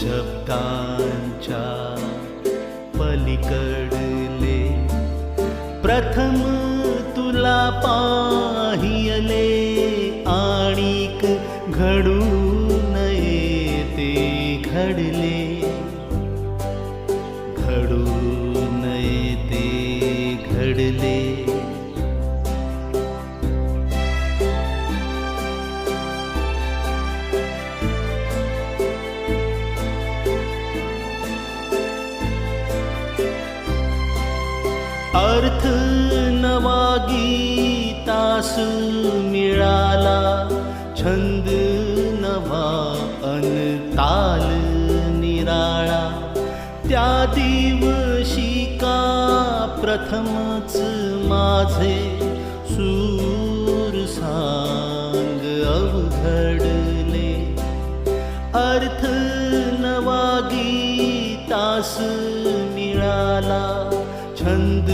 शब्दांच्या पलीकडले. प्रथम तुला पाहियले आणिक घडू नये ते घडले. घडू नये ते घडले. अर्थ नवा गीतास मिळाला छंद नवा अनताल निराळा. त्या दिवशी का प्रथमच माझे सूर सांग अवघडले. अर्थ छंद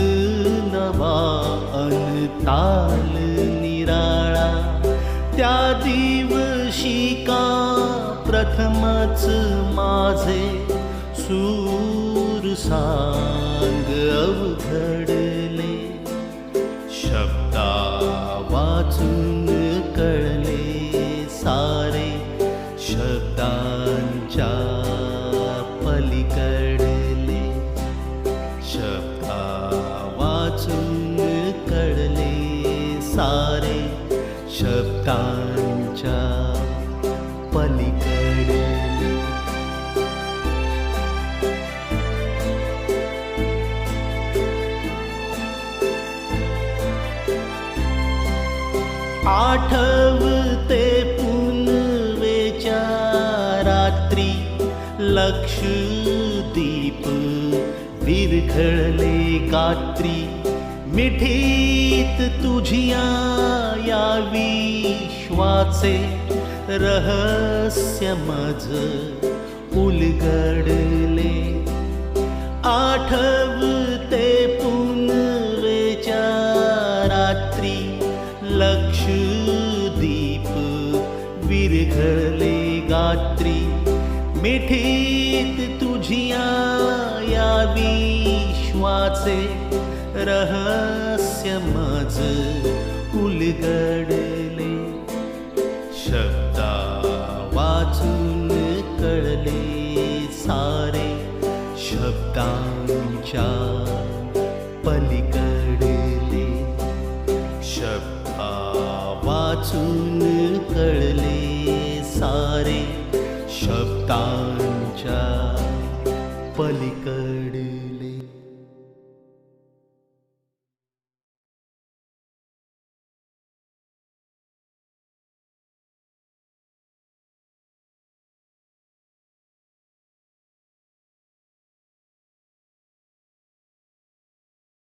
नवा अनताल निराळा. त्या दिवशी का प्रथमच माझे सूर सांग अवघडले. शब्दा वाचून कळले सारे शब्दांच्या शब्दांच्या पलीकडे. आठवते पुनवेच्या रात्री लक्षदीप विरघळले गात्री. मिठीत तुझिया यावी विश्वाचे रहस्य मज उलगडले आठवते पुनवेच्या रात्री लक्ष दीप विरघळले गात्री. मिठीत तुझिया या विश्वाचे रहस्य मज उलगडले शब्दा वाचून कळले सारे. शब्दांच्या पलीकडले. शब्दा वाचून कळले सारे. शब्दांच्या पलीकड